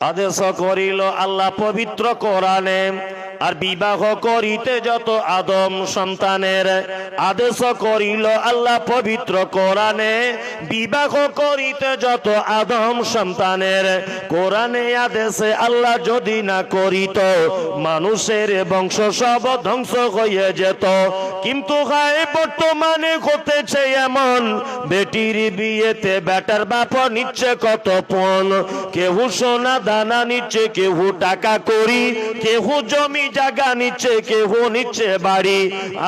আদেশ করিল আল্লাহ পবিত্র কোরআনে আর বিবাহ করিতে যত আদম সন্তানের আদেশ করিল আল্লাহ পবিত্র কোরআনে, বিবাহ করিতে যত আদম সন্তানের কোরআনে আদেশে আল্লাহ যদি না করিত, মানুষের বংশ সব ধ্বংস হয়ে যেত। কিন্তু গায়ে বর্তমানে ঘটেছে এমন, বেটির বিয়েতে বেটার বাপ নিচ্ছে কত পণ কেহু সোনা দানা নিচ্ছে, কেহু টাকা করি কেহু জমি জায়গা নিচ্ছে কেউ নিচ্ছে বাড়ি।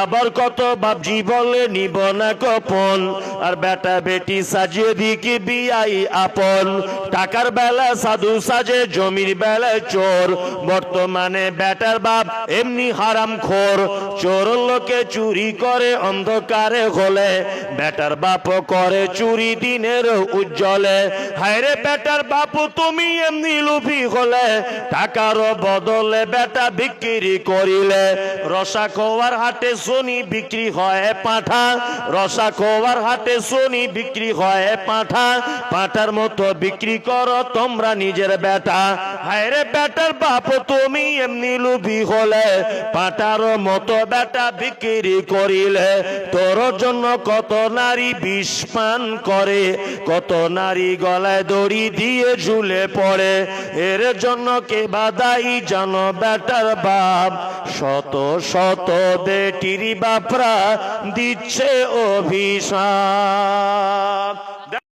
আবার কত বাপজি বলে নিব না কপন। আর বেটা বেটি সাজিয়ে দিকে বিয়াই আপন। টাকার বেলা সাধু সাজে, জমির বেলায় চোর। বর্তমানে বেটার বাপ এমনি হারাম খোর। চোর লোকে চুরি করে অন্ধকারে হলে, বেটার বাপ করে চুরি দিনের উজ্জ্বলে। হায়রে বেটার বাপ, তুমি এমনি লুভি হলে টাকার বদলে বেটা বিক্রি করিলে রসা খোয়ার হাটে শনি বিক্রি হয় পাঠা। রসা খোয়ার হাটে শনি বিক্রি হয় পাঠা। পাঠার মতো বিক্রি করো তোমরা নিজের বেটা। হায়রে বেটার বাপ, তুমি এমনি লুভি হলে, পাটার মতো বেটা বিক্রি করিলে। তোর জন্য কত নারী বিষ পান করে, কত নারী গলায় দড়ি দিয়ে ঝুলে পড়ে। এর জন্য কে বাদাই জানো বেটার বাপ? শত শত বেটির বাপরা দিচ্ছে অভিশাপ।